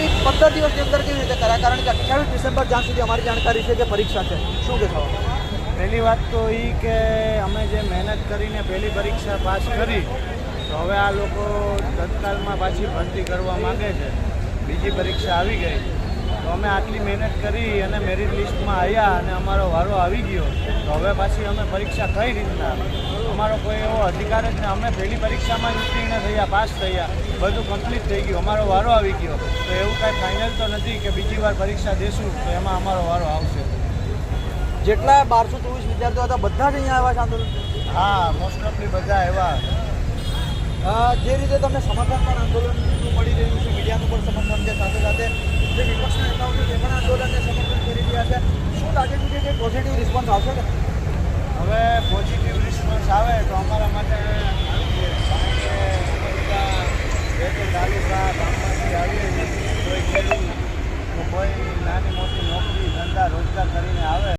તૈયારી પંદર દિવસની અંદર કેવી રીતે કરાય? કારણ કે અઠ્યાવીસ ડિસેમ્બર જ્યાં સુધી અમારી જાણકારી છે કે પરીક્ષા છે. શું કહેશો? પહેલી વાત તો એ કે અમે જે મહેનત કરીને પહેલી પરીક્ષા પાસ કરી, તો હવે આ લોકો તત્કાલમાં પાછી ભરતી કરવા માંગે છે. બીજી પરીક્ષા આવી ગઈ. તો અમે આટલી મહેનત કરી અને મેરિટ લિસ્ટમાં આવ્યા અને અમારો વારો આવી ગયો. તો હવે પાછી અમે પરીક્ષા કઈ રીતના? અમારો કોઈ એવો અધિકાર જ નહીં. અમે પહેલી પરીક્ષામાં જ ઉત્તીર્ણ થયા પાસ થયા. બધું કમ્પ્લીટ થઈ ગયું. અમારો વારો આવી ગયો. તો એવું કાંઈ ફાઇનલ તો નથી કે બીજી વાર પરીક્ષા દેશું તો એમાં અમારો વારો આવશે. જેટલા બારસો ચોવીસ વિદ્યાર્થીઓ હતા બધા જ અહીંયા આવ્યા છે આંદોલન? હા મોસ્ટ ઓફલી બધા એવા અ, જે રીતે તમને સમર્થન પણ આંદોલન મળી રહ્યું છે મીડિયાનું પણ સમર્થન છે જે વિપક્ષના નેતાઓ છે તે પણ આંદોલનને સમર્થન કરી રહ્યા છે. શું લાગે છે કે પોઝિટિવ રિસ્પોન્સ આવશે? ને હવે પોઝિટિવ રિસ્પોન્સ આવે તો અમારા માટે